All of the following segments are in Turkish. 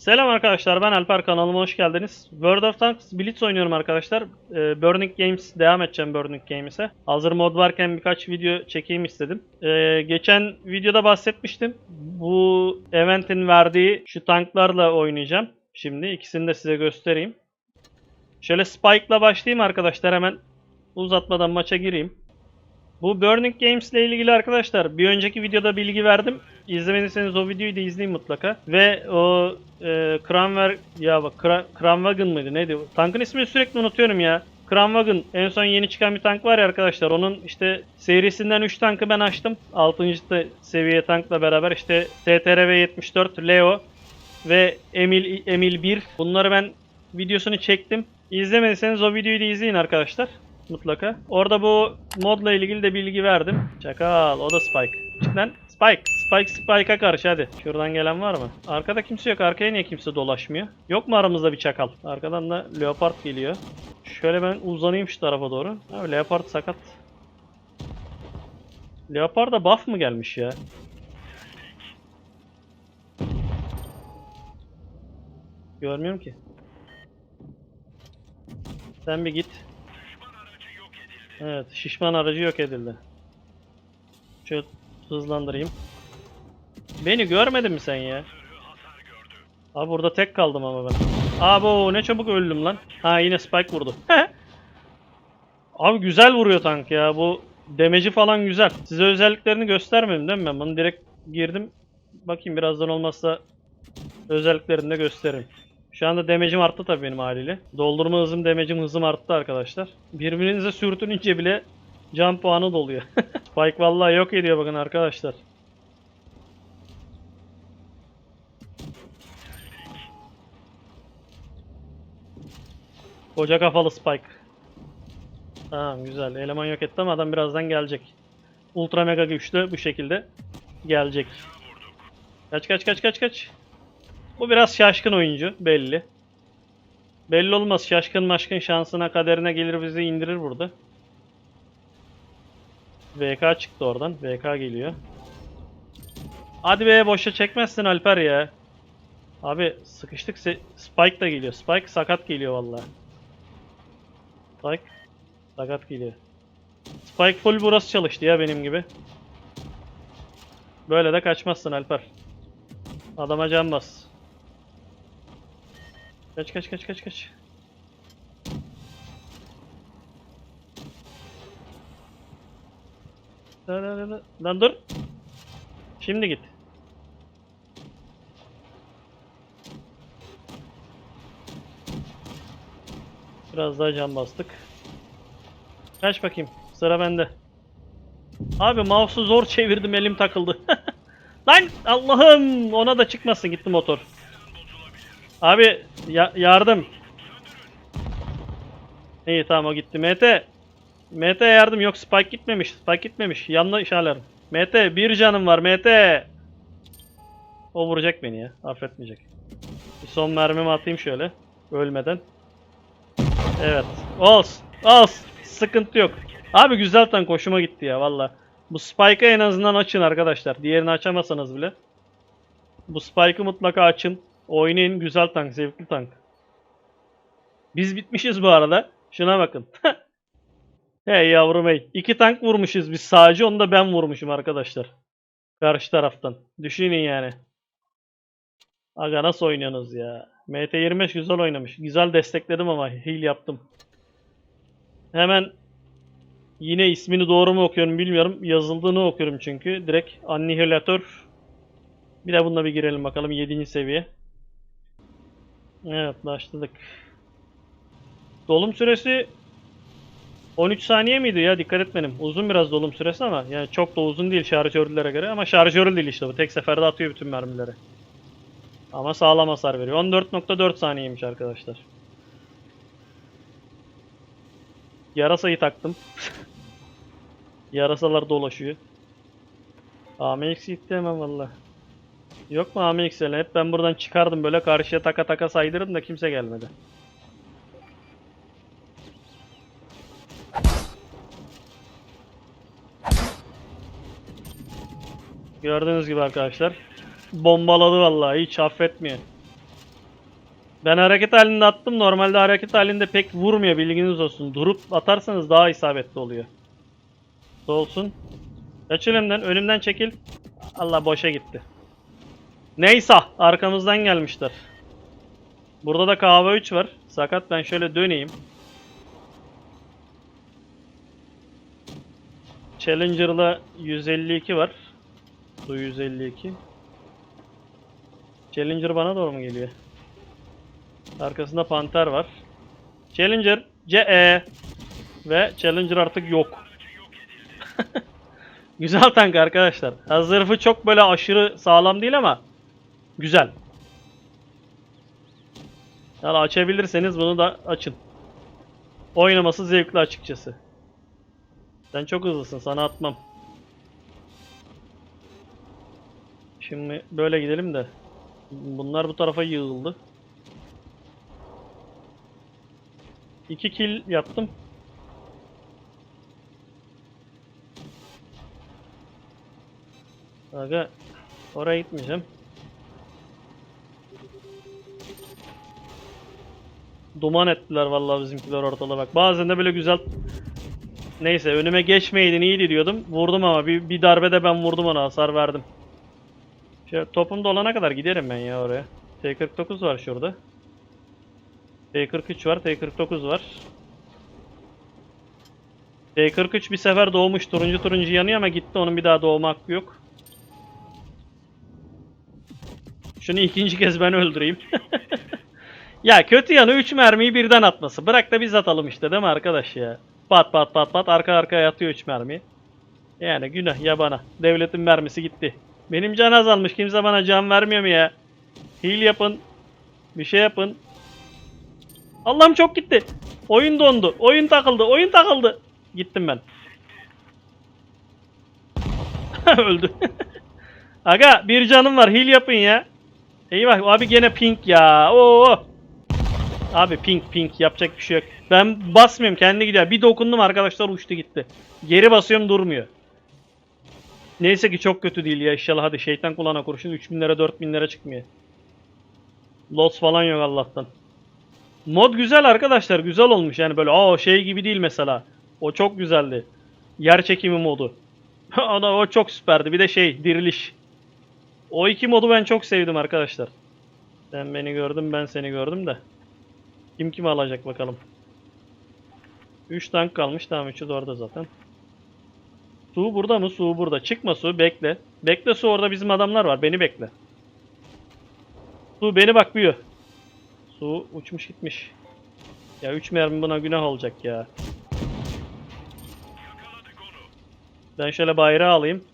Selam arkadaşlar ben Alper kanalıma hoş geldiniz. World of Tanks Blitz oynuyorum arkadaşlar. Ee, Burning Games devam edeceğim Burning Games'e. Hazır mod varken birkaç video çekeyim istedim. Ee, geçen videoda bahsetmiştim. Bu event'in verdiği şu tanklarla oynayacağım. Şimdi ikisini de size göstereyim. Şöyle Spike'la başlayayım arkadaşlar hemen uzatmadan maça gireyim. Bu Burning Games ile ilgili arkadaşlar bir önceki videoda bilgi verdim. İzlemediyseniz o videoyu da izleyin mutlaka. Ve o e, Kranver ya bak Kra, mıydı neydi? Tankın ismini sürekli unutuyorum ya. Kranwagen en son yeni çıkan bir tank var ya arkadaşlar. Onun işte serisinden 3 tankı ben açtım. 6. da seviye tankla beraber işte TTRV 74 Leo ve Emil Emil 1. Bunları ben videosunu çektim. İzlemediyseniz o videoyu da izleyin arkadaşlar. Mutlaka. Orada bu modla ilgili de bilgi verdim. Çakal o da Spike. Cidden Spike. Spike Spike'a karşı hadi. Şuradan gelen var mı? Arkada kimse yok. Arkaya niye kimse dolaşmıyor? Yok mu aramızda bir çakal? Arkadan da Leopard geliyor. Şöyle ben uzanayım şu tarafa doğru. Abi Leopard sakat. Leopard'a buff mı gelmiş ya? Görmüyorum ki. Sen bir git. Evet, şişman aracı yok edildi. Şöyle hızlandırayım. Beni görmedin mi sen ya? Abi burada tek kaldım ama ben. Abi ne çabuk öldüm lan. Ha yine Spike vurdu. Abi güzel vuruyor tank ya. Bu demeci falan güzel. Size özelliklerini göstermedim değil mi ben? Bunu direkt girdim. Bakayım birazdan olmazsa özelliklerini de gösteririm. Şu anda demecim arttı tabii benim haliyle. Doldurma hızım, demecim hızım arttı arkadaşlar. Birbirinize sürtününce bile can puanı doluyor. Spike vallahi yok ediyor bakın arkadaşlar. Koca kafalı Spike. Tamam güzel. Eleman yok etti ama adam birazdan gelecek. Ultra mega güçlü bu şekilde gelecek. Kaç kaç kaç kaç kaç. Bu biraz şaşkın oyuncu belli. Belli olmaz şaşkın maşkın şansına kaderine gelir bizi indirir burada. VK çıktı oradan. VK geliyor. Hadi be boşa çekmezsin Alper ya. Abi sıkıştık. Spike da geliyor. Spike sakat geliyor vallahi. Spike sakat geliyor. Spike full burası çalıştı ya benim gibi. Böyle de kaçmazsın Alper. Adama can bas. Kaç kaç kaç kaç kaç. Lan, dur. Şimdi git. Biraz daha can bastık. Kaç bakayım. Sıra bende. Abi mouse'u zor çevirdim elim takıldı. Lan Allah'ım ona da çıkmasın gitti motor. Abi ya- yardım. İyi tamam o gitti. MT. MT yardım yok Spike gitmemiş. Spike gitmemiş. Yanlış alarm. MT bir canım var MT. O vuracak beni ya. Affetmeyecek. Bir son mermimi atayım şöyle. Ölmeden. Evet. Olsun. Olsun. Sıkıntı yok. Abi güzel tank hoşuma gitti ya valla. Bu Spike'ı en azından açın arkadaşlar. Diğerini açamasanız bile. Bu Spike'ı mutlaka açın. Oynayın güzel tank, zevkli tank. Biz bitmişiz bu arada. Şuna bakın. hey yavrum hey. İki tank vurmuşuz biz sadece. Onu da ben vurmuşum arkadaşlar. Karşı taraftan. Düşünün yani. Aga nasıl oynuyorsunuz ya? MT25 güzel oynamış. Güzel destekledim ama heal yaptım. Hemen yine ismini doğru mu okuyorum bilmiyorum. Yazıldığını okuyorum çünkü. Direkt Annihilator. Bir de bununla bir girelim bakalım 7. seviye. Evet başladık. Dolum süresi 13 saniye miydi ya dikkat etmedim. Uzun biraz dolum süresi ama yani çok da uzun değil şarjörlülere göre ama şarjörlü değil işte bu. Tek seferde atıyor bütün mermileri. Ama sağlam hasar veriyor. 14.4 saniyeymiş arkadaşlar. Yarasayı taktım. Yarasalar dolaşıyor. AMX gitti hemen valla. Yok mu AMX'le? Hep ben buradan çıkardım böyle karşıya taka taka saydırdım da kimse gelmedi. Gördüğünüz gibi arkadaşlar. Bombaladı vallahi hiç affetmiyor. Ben hareket halinde attım. Normalde hareket halinde pek vurmuyor bilginiz olsun. Durup atarsanız daha isabetli oluyor. Olsun. Kaç önümden. Önümden çekil. Allah boşa gitti. Neyse arkamızdan gelmişler. Burada da kahve 3 var. Sakat ben şöyle döneyim. Challenger'la 152 var. Su 152. Challenger bana doğru mu geliyor? Arkasında Panter var. Challenger CE ve Challenger artık yok. güzel tank arkadaşlar. Zırhı çok böyle aşırı sağlam değil ama güzel. Yani açabilirseniz bunu da açın. Oynaması zevkli açıkçası. Sen çok hızlısın sana atmam. Şimdi böyle gidelim de. Bunlar bu tarafa yığıldı. 2 kill yaptım. Aga oraya gitmeyeceğim. Duman ettiler vallahi bizimkiler ortada bak. Bazen de böyle güzel Neyse önüme geçmeydin iyiydi diyordum. Vurdum ama bir, bir darbede ben vurdum ona hasar verdim. Şöyle topum dolana kadar giderim ben ya oraya. T49 var şurada. T43 var, T49 var. T43 bir sefer doğmuş turuncu turuncu yanıyor ama gitti onun bir daha doğma hakkı yok. Şunu ikinci kez ben öldüreyim. ya kötü yanı 3 mermiyi birden atması. Bırak da biz atalım işte değil mi arkadaş ya? Pat pat pat pat arka arkaya atıyor 3 mermi. Yani günah ya bana. Devletin mermisi gitti. Benim can azalmış. Kimse bana can vermiyor mu ya? Heal yapın. Bir şey yapın. Allah'ım çok gitti. Oyun dondu. Oyun takıldı. Oyun takıldı. Gittim ben. Öldü. Aga bir canım var. Heal yapın ya. Eyvah abi gene pink ya. Oo. Abi pink pink yapacak bir şey yok. Ben basmıyorum kendi gidiyor. Bir dokundum arkadaşlar uçtu gitti. Geri basıyorum durmuyor. Neyse ki çok kötü değil ya inşallah hadi şeytan kulağına kurşun 3000 lira 4000 lira çıkmıyor. Loss falan yok Allah'tan. Mod güzel arkadaşlar güzel olmuş yani böyle o şey gibi değil mesela. O çok güzeldi. Yer çekimi modu. da- o çok süperdi. Bir de şey diriliş. O iki modu ben çok sevdim arkadaşlar. Sen beni gördün ben seni gördüm de. Kim kimi alacak bakalım. 3 tank kalmış. Tamam 3'ü de orada zaten. Su burada mı? Su burada. Çıkma su. Bekle. Bekle su orada bizim adamlar var. Beni bekle. Su beni bakmıyor. Su uçmuş gitmiş. Ya 3 mermi buna günah olacak ya. Ben şöyle bayrağı alayım.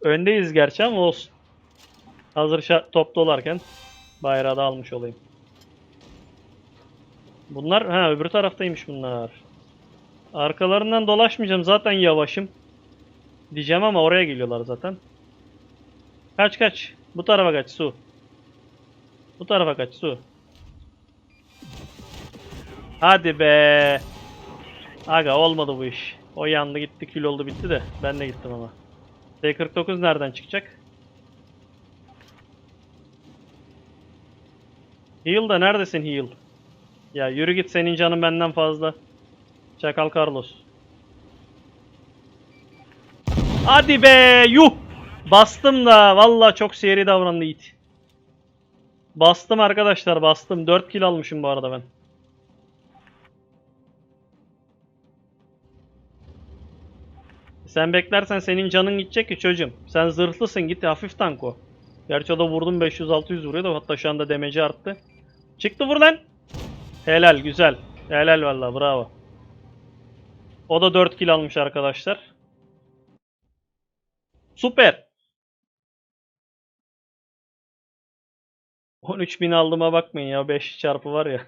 Öndeyiz gerçi ama olsun. Hazır top dolarken bayrağı da almış olayım. Bunlar ha öbür taraftaymış bunlar. Arkalarından dolaşmayacağım zaten yavaşım. Diyeceğim ama oraya geliyorlar zaten. Kaç kaç. Bu tarafa kaç su. Bu tarafa kaç su. Hadi be. Aga olmadı bu iş. O yandı gitti kül oldu bitti de. Ben de gittim ama. T49 nereden çıkacak? Heal da neredesin heal? Ya yürü git senin canın benden fazla. Çakal Carlos. Hadi be yuh. Bastım da valla çok seri davrandı it. Bastım arkadaşlar bastım. 4 kill almışım bu arada ben. Sen beklersen senin canın gidecek ki çocuğum. Sen zırhlısın git hafif tank o. Gerçi o da vurdum 500-600 vuruyor da hatta şu anda demeci arttı. Çıktı vur lan. Helal güzel. Helal valla bravo. O da 4 kill almış arkadaşlar. Süper. 13.000 aldığıma bakmayın ya 5 çarpı var ya.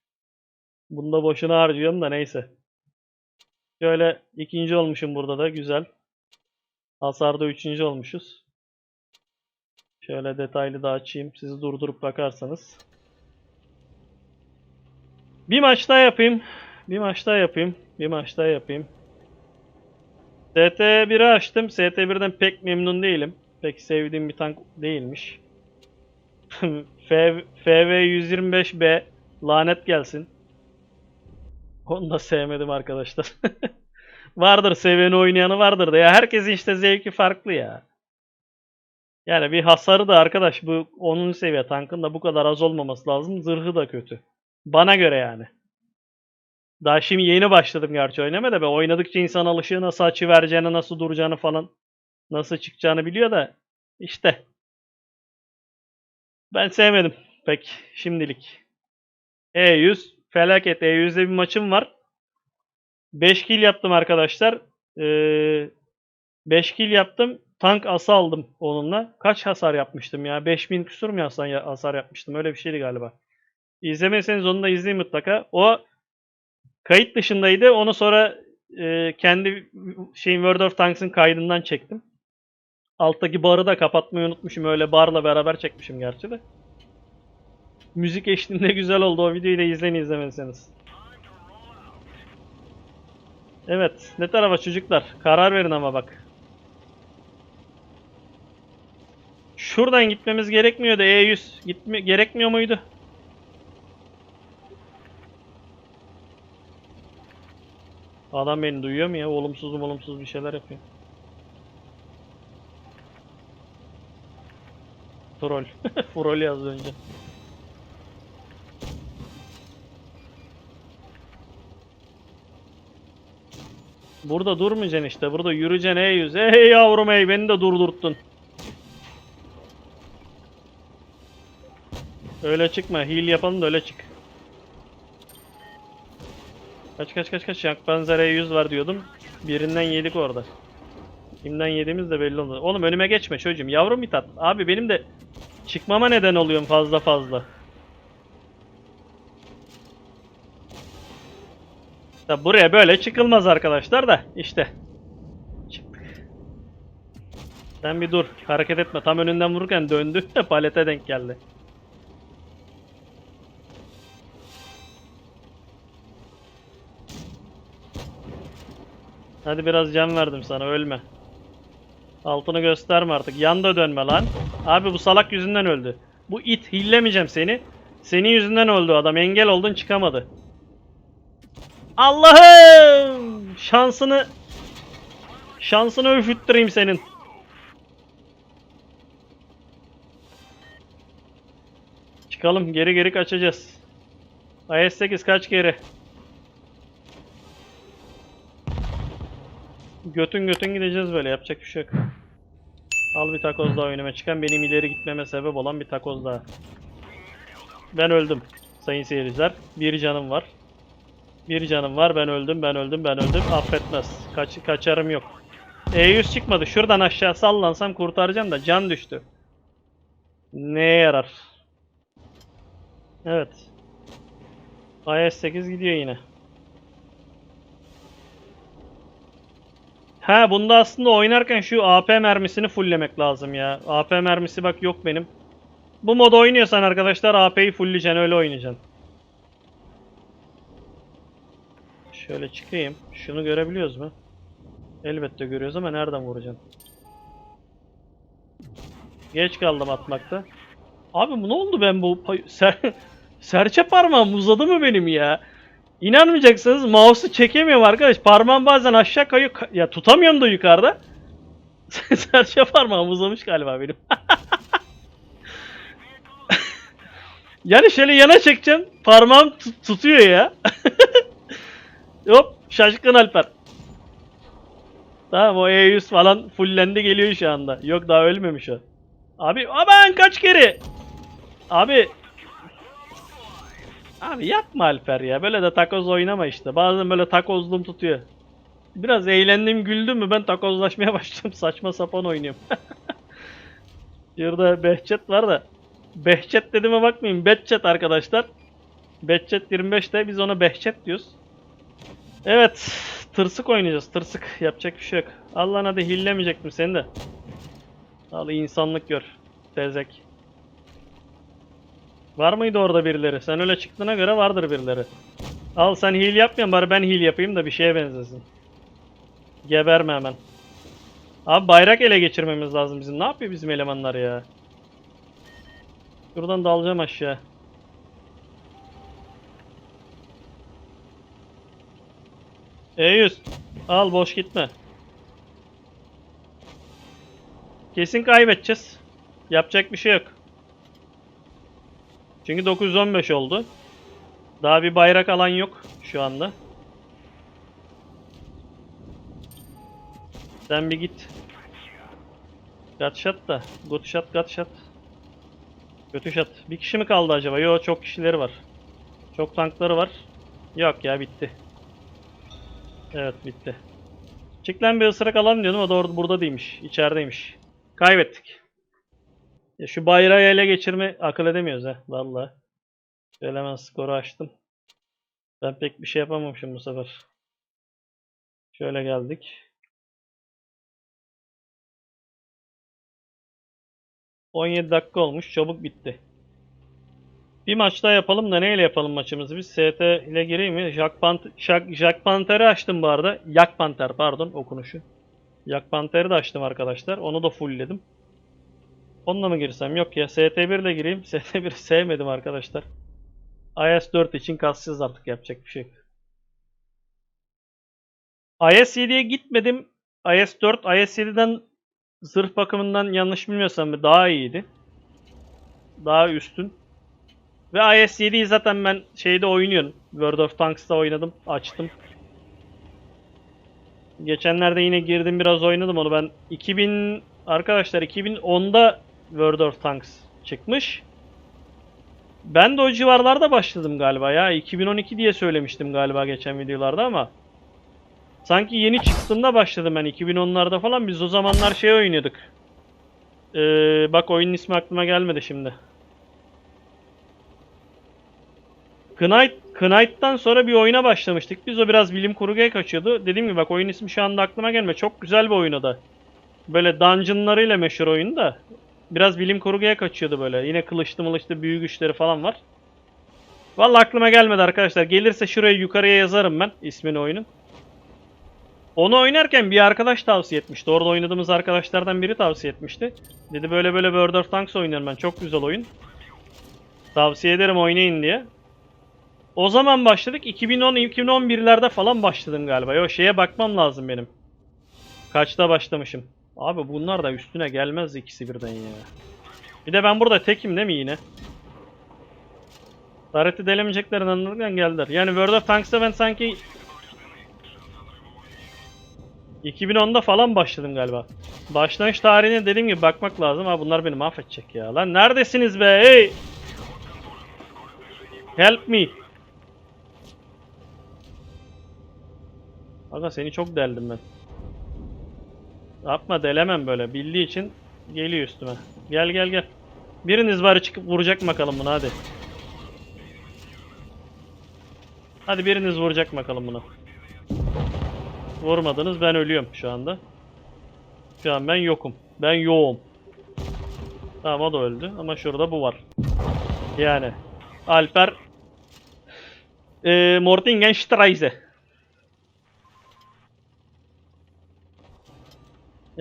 Bunda boşuna harcıyorum da neyse. Şöyle ikinci olmuşum burada da güzel. Hasarda üçüncü olmuşuz. Şöyle detaylı da açayım. Sizi durdurup bakarsanız. Bir maç daha yapayım. Bir maç daha yapayım. Bir maç daha yapayım. ST1'i açtım. ST1'den pek memnun değilim. Pek sevdiğim bir tank değilmiş. F- FV125B lanet gelsin. Onu da sevmedim arkadaşlar. vardır seveni oynayanı vardır da ya herkesin işte zevki farklı ya. Yani bir hasarı da arkadaş bu 10. seviye tankın da bu kadar az olmaması lazım. Zırhı da kötü. Bana göre yani. Daha şimdi yeni başladım gerçi oynamaya da ben oynadıkça insan alışıyor nasıl açı vereceğini, nasıl duracağını falan nasıl çıkacağını biliyor da işte ben sevmedim pek şimdilik. E100 felaket E100'de bir maçım var. 5 kill yaptım arkadaşlar. Ee, 5 kill yaptım. Tank ası aldım onunla. Kaç hasar yapmıştım ya? 5000 küsur mu hasar yapmıştım? Öyle bir şeydi galiba. İzlemeseniz onu da izleyin mutlaka. O kayıt dışındaydı. Onu sonra e, kendi şeyin World of Tanks'ın kaydından çektim. Alttaki barı da kapatmayı unutmuşum. Öyle barla beraber çekmişim gerçi de. Müzik eşliğinde güzel oldu. O videoyu da izleyin izlemediyseniz. Evet. Ne tarafa çocuklar? Karar verin ama bak. Şuradan gitmemiz gerekmiyordu. E100 gitme gerekmiyor muydu? Adam beni duyuyor mu ya? Olumsuz olumsuz bir şeyler yapıyor. Troll. Troll yazdı önce. Burada durmayacaksın işte. Burada yürüyeceksin ey yüz. Ey yavrum ey beni de durdurttun. Öyle çıkma. Heal yapalım da öyle çık. Kaç kaç kaç kaç. Yak benzer E100 var diyordum. Birinden yedik orada. Kimden yediğimiz de belli oldu. Oğlum önüme geçme çocuğum. Yavrum Mithat. Abi benim de çıkmama neden oluyorum fazla fazla. Tabi buraya böyle çıkılmaz arkadaşlar da işte. Çıktık. Sen bir dur. Hareket etme. Tam önünden vururken döndü. Palete denk geldi. Hadi biraz can verdim sana ölme. Altını gösterme artık. Yan da dönme lan. Abi bu salak yüzünden öldü. Bu it hillemeyeceğim seni. Senin yüzünden öldü adam. Engel oldun çıkamadı. Allah'ım! Şansını şansını üfüttüreyim senin. Çıkalım geri geri kaçacağız. IS-8 kaç geri? Götün götün gideceğiz böyle yapacak bir şey yok. Al bir takoz daha önüme çıkan benim ileri gitmeme sebep olan bir takoz daha. Ben öldüm sayın seyirciler. Bir canım var. Bir canım var ben öldüm ben öldüm ben öldüm affetmez. Kaç, kaçarım yok. E100 çıkmadı şuradan aşağı sallansam kurtaracağım da can düştü. Neye yarar? Evet. IS-8 gidiyor yine. Ha bunda aslında oynarken şu AP mermisini fulllemek lazım ya. AP mermisi bak yok benim. Bu moda oynuyorsan arkadaşlar AP'yi fullleyeceksin öyle oynayacaksın. Şöyle çıkayım. Şunu görebiliyoruz mu? Elbette görüyoruz ama nereden vuracaksın? Geç kaldım atmakta. Abi bu ne oldu ben bu ser serçe parmağım uzadı mı benim ya? İnanmayacaksınız mouse'u çekemiyorum arkadaş. Parmağım bazen aşağı kayıyor. Ka- Ya tutamıyorum da yukarıda. serçe parmağım uzamış galiba benim. yani şöyle yana çekeceğim. Parmağım tut- tutuyor ya. Hop şaşkın Alper. Tamam o E100 falan fullendi geliyor şu anda. Yok daha ölmemiş o. Abi aman kaç kere. Abi. Abi yapma Alper ya. Böyle de takoz oynama işte. Bazen böyle takozluğum tutuyor. Biraz eğlendim güldüm mü ben takozlaşmaya başladım. Saçma sapan oynuyorum. Şurada Behçet var da. Behçet dediğime bakmayın. Behçet arkadaşlar. Behçet 25'te biz ona Behçet diyoruz. Evet. Tırsık oynayacağız. Tırsık. Yapacak bir şey yok. Allah'ın adı hillemeyecektim seni de. Al insanlık gör. Tezek. Var mıydı orada birileri? Sen öyle çıktığına göre vardır birileri. Al sen heal yapmayan bari ben heal yapayım da bir şeye benzesin. Geberme hemen. Abi bayrak ele geçirmemiz lazım bizim. Ne yapıyor bizim elemanlar ya? Şuradan dalacağım aşağı. E100. Al boş gitme. Kesin kaybedeceğiz. Yapacak bir şey yok. Çünkü 915 oldu. Daha bir bayrak alan yok şu anda. Sen bir git. Shot da. Gut shot. Kötü shot. Bir kişi mi kaldı acaba? Yo çok kişileri var. Çok tankları var. Yok ya bitti. Evet bitti. Çık bir ısırık alalım diyordum o da orada burada değilmiş. İçerideymiş. Kaybettik. Ya şu bayrağı ele geçirme akıl edemiyoruz ha vallahi. Şöyle hemen skoru açtım. Ben pek bir şey yapamamışım bu sefer. Şöyle geldik. ...17 dakika olmuş. Çabuk bitti. Bir maç daha yapalım da neyle yapalım maçımızı? Biz ST ile gireyim mi? Jack Panther'ı açtım bu arada. Yak Panther pardon okunuşu. Yak Panther'ı da açtım arkadaşlar. Onu da fullledim. Onunla mı girsem? Yok ya ST1 ile gireyim. ST1 sevmedim arkadaşlar. IS4 için kasacağız artık yapacak bir şey yok. IS7'ye gitmedim. IS4, IS7'den zırh bakımından yanlış bilmiyorsam daha iyiydi. Daha üstün. Ve IS7'yi zaten ben şeyde oynuyorum. World of Tanks'ta oynadım. Açtım. Geçenlerde yine girdim biraz oynadım onu ben. 2000 arkadaşlar 2010'da World of Tanks çıkmış. Ben de o civarlarda başladım galiba ya. 2012 diye söylemiştim galiba geçen videolarda ama. Sanki yeni çıktığında başladım ben 2010'larda falan. Biz o zamanlar şey oynuyorduk. Ee, bak oyunun ismi aklıma gelmedi şimdi. Knight, Knight'tan sonra bir oyuna başlamıştık. Biz o biraz bilim kurguya kaçıyordu. Dediğim gibi bak oyun ismi şu anda aklıma gelmiyor. Çok güzel bir oyun da. Böyle dungeonlarıyla meşhur oyun da. Biraz bilim kurguya kaçıyordu böyle. Yine kılıçlı mılıçlı büyü güçleri falan var. Vallahi aklıma gelmedi arkadaşlar. Gelirse şuraya yukarıya yazarım ben ismini oyunun. Onu oynarken bir arkadaş tavsiye etmişti. Orada oynadığımız arkadaşlardan biri tavsiye etmişti. Dedi böyle böyle World of Tanks oynuyorum ben. Çok güzel oyun. Tavsiye ederim oynayın diye. O zaman başladık. 2010-2011'lerde falan başladım galiba. Yo şeye bakmam lazım benim. Kaçta başlamışım. Abi bunlar da üstüne gelmez ikisi birden ya. Bir de ben burada tekim değil mi yine? Tarihte delemeyeceklerini anlarken geldiler. Yani World of Tanks'ta ben sanki 2010'da falan başladım galiba. Başlangıç tarihine dediğim gibi bakmak lazım. Ha bunlar beni mahvedecek ya. Lan neredesiniz be? Hey! Help me. Aga seni çok deldim ben. Yapma delemem böyle. Bildiği için geliyor üstüme. Gel gel gel. Biriniz bari çıkıp vuracak bakalım bunu hadi. Hadi biriniz vuracak bakalım bunu. Vurmadınız ben ölüyorum şu anda. Şu an ben yokum. Ben yoğum. Tamam o da öldü ama şurada bu var. Yani Alper e, Mortingenstreise.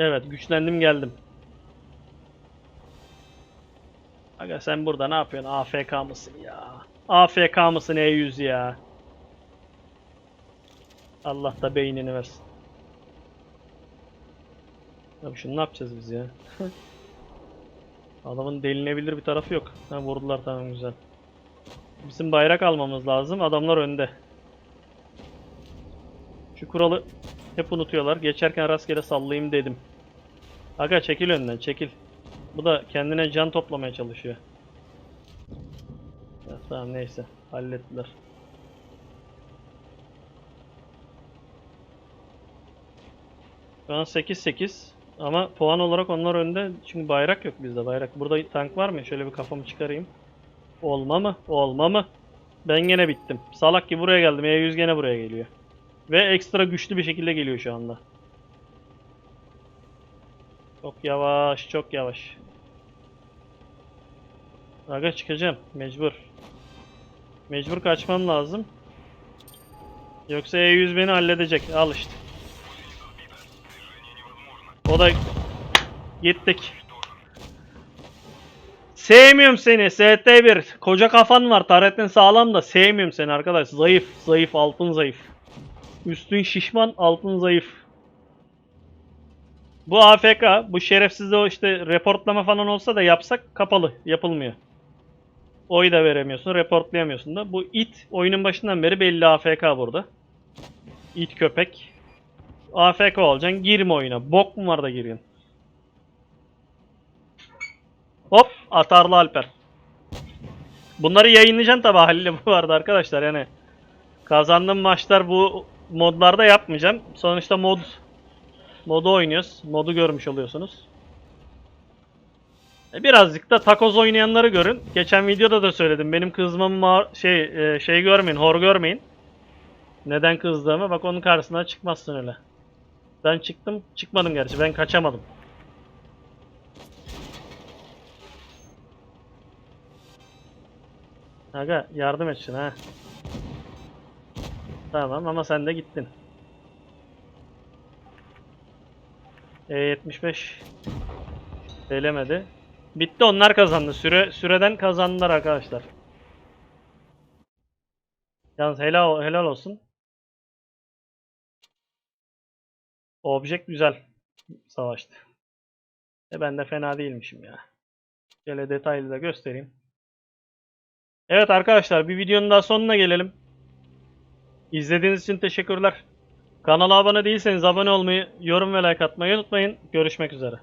Evet güçlendim geldim. Aga sen burada ne yapıyorsun? AFK mısın ya? AFK mısın E100 ya? Allah da beynini versin. Abi şunu ne yapacağız biz ya? Adamın delinebilir bir tarafı yok. Ha vurdular tamam güzel. Bizim bayrak almamız lazım. Adamlar önde. Şu kuralı hep unutuyorlar. Geçerken rastgele sallayayım dedim. Aga çekil önden çekil. Bu da kendine can toplamaya çalışıyor. Ya, tamam neyse hallettiler. Şu an 8-8 ama puan olarak onlar önde çünkü bayrak yok bizde bayrak. Burada tank var mı? Şöyle bir kafamı çıkarayım. Olma mı? Olma mı? Ben gene bittim. Salak gibi buraya geldim. E100 gene buraya geliyor. Ve ekstra güçlü bir şekilde geliyor şu anda. Çok yavaş, çok yavaş. Aga çıkacağım, mecbur. Mecbur kaçmam lazım. Yoksa E100 beni halledecek. Al işte. O da gittik. Sevmiyorum seni ST1. Koca kafan var. Taretin sağlam da sevmiyorum seni arkadaş. Zayıf. Zayıf. Altın zayıf. Üstün şişman. Altın zayıf. Bu AFK. Bu şerefsizde o işte reportlama falan olsa da yapsak kapalı. Yapılmıyor. Oy da veremiyorsun. Reportlayamıyorsun da. Bu it oyunun başından beri belli AFK burada. İt köpek. AFK olacaksın. Girme oyuna. Bok mu var da giriyorsun? Hop atarlı Alper. Bunları yayınlayacaksın tabi Halil'e bu arada arkadaşlar yani. Kazandığım maçlar bu modlarda yapmayacağım. Sonuçta mod modu oynuyoruz. Modu görmüş oluyorsunuz. E, Birazcık da takoz oynayanları görün. Geçen videoda da söyledim. Benim kızmamı ma- şey e, şey görmeyin, hor görmeyin. Neden kızdığımı bak onun karşısına çıkmazsın öyle. Ben çıktım, çıkmadım gerçi. Ben kaçamadım. Aga yardım et şuna ha. Tamam ama sen de gittin. E75 Delemedi. Bitti onlar kazandı. Süre süreden kazandılar arkadaşlar. Yalnız helal helal olsun. Object güzel savaştı. E ben de fena değilmişim ya. Şöyle detaylı da göstereyim. Evet arkadaşlar bir videonun daha sonuna gelelim. İzlediğiniz için teşekkürler. Kanala abone değilseniz abone olmayı, yorum ve like atmayı unutmayın. Görüşmek üzere.